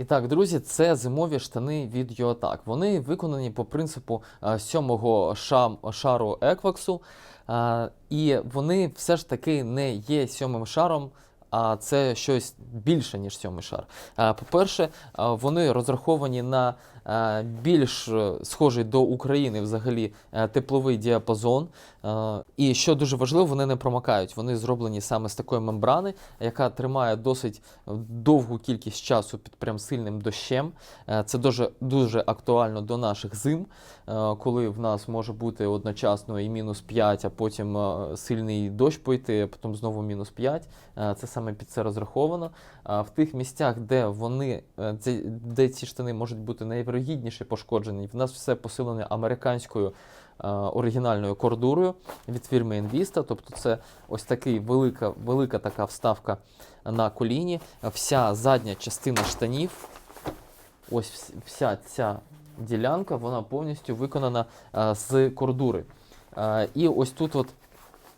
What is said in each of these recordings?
І так, друзі, це зимові штани від Йотак. Вони виконані по принципу е, сьомого шару екваксу, е, і вони все ж таки не є сьомим шаром. А це щось більше, ніж сьомий шар. Е, По-перше, е, вони розраховані на е, більш схожий до України взагалі тепловий діапазон. І що дуже важливо, вони не промокають. Вони зроблені саме з такої мембрани, яка тримає досить довгу кількість часу під прям сильним дощем. Це дуже, дуже актуально до наших зим, коли в нас може бути одночасно і мінус 5, а потім сильний дощ пойти, а потім знову мінус 5. Е, Це саме під це розраховано. В тих місцях, де вони, е, де ці штани можуть бути найвірогідніше пошкоджені, в нас все посилене американською е, оригінальною кордурою від фірми Invista. Тобто це ось такий велика, велика така вставка на коліні. Вся задня частина штанів, ось вся ця ділянка, вона повністю виконана е, з кордури. І ось тут, от,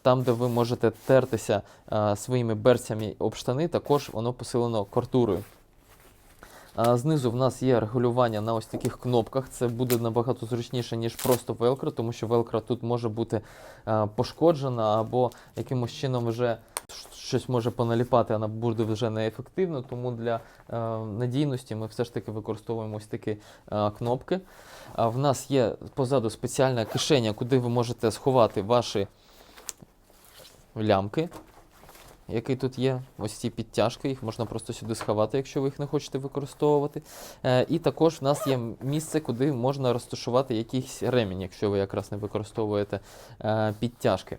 там, де ви можете тертися е, своїми берцями об штани, також воно посилено кордурою. А знизу в нас є регулювання на ось таких кнопках. Це буде набагато зручніше, ніж просто велкро, тому що велкро тут може бути е, пошкоджена або якимось чином вже щось може поналіпати, вона буде вже неефективно. Тому для е, надійності ми все ж таки використовуємо ось такі е, кнопки. А в нас є позаду спеціальна кишеня, куди ви можете сховати ваші лямки. Які тут є, ось ці підтяжки, їх можна просто сюди сховати, якщо ви їх не хочете використовувати. Е, і також в нас є місце, куди можна розташувати якийсь ремінь, якщо ви якраз не використовуєте е, підтяжки.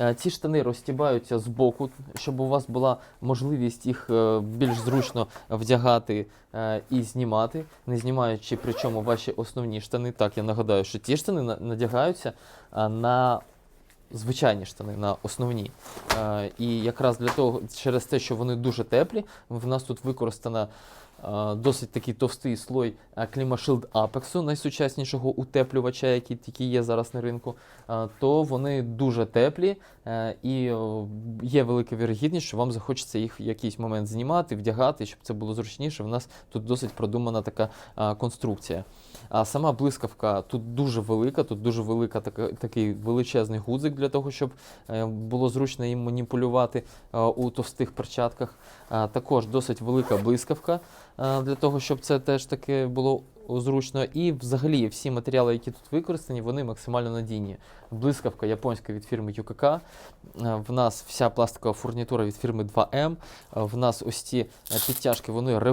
Е, Ці штани розтібаються з боку, щоб у вас була можливість їх е, більш зручно вдягати е, і знімати, не знімаючи причому ваші основні штани. Так, я нагадаю, що ті штани надягаються на звичайні штани, на основні. Е, І якраз для того, через те, що вони дуже теплі, в нас тут використана досить такий товстий слой Climashield Apex, найсучаснішого утеплювача, який тільки є зараз на ринку, то вони дуже теплі е, і е, є велика вірогідність, що вам захочеться їх в якийсь момент знімати, вдягати, щоб це було зручніше. В нас тут досить продумана така конструкція. А сама блискавка тут дуже велика, тут дуже велика такий величезний гудзик для того, щоб е, було зручно їм маніпулювати у товстих перчатках. Також досить велика блискавка для того, щоб це теж таки було зручно. І взагалі всі матеріали, які тут використані, вони максимально надійні. Блискавка японська від фірми UKK. Е, В нас вся пластикова фурнітура від фірми 2M. Е, В нас ось ці е, підтяжки вони регулюють.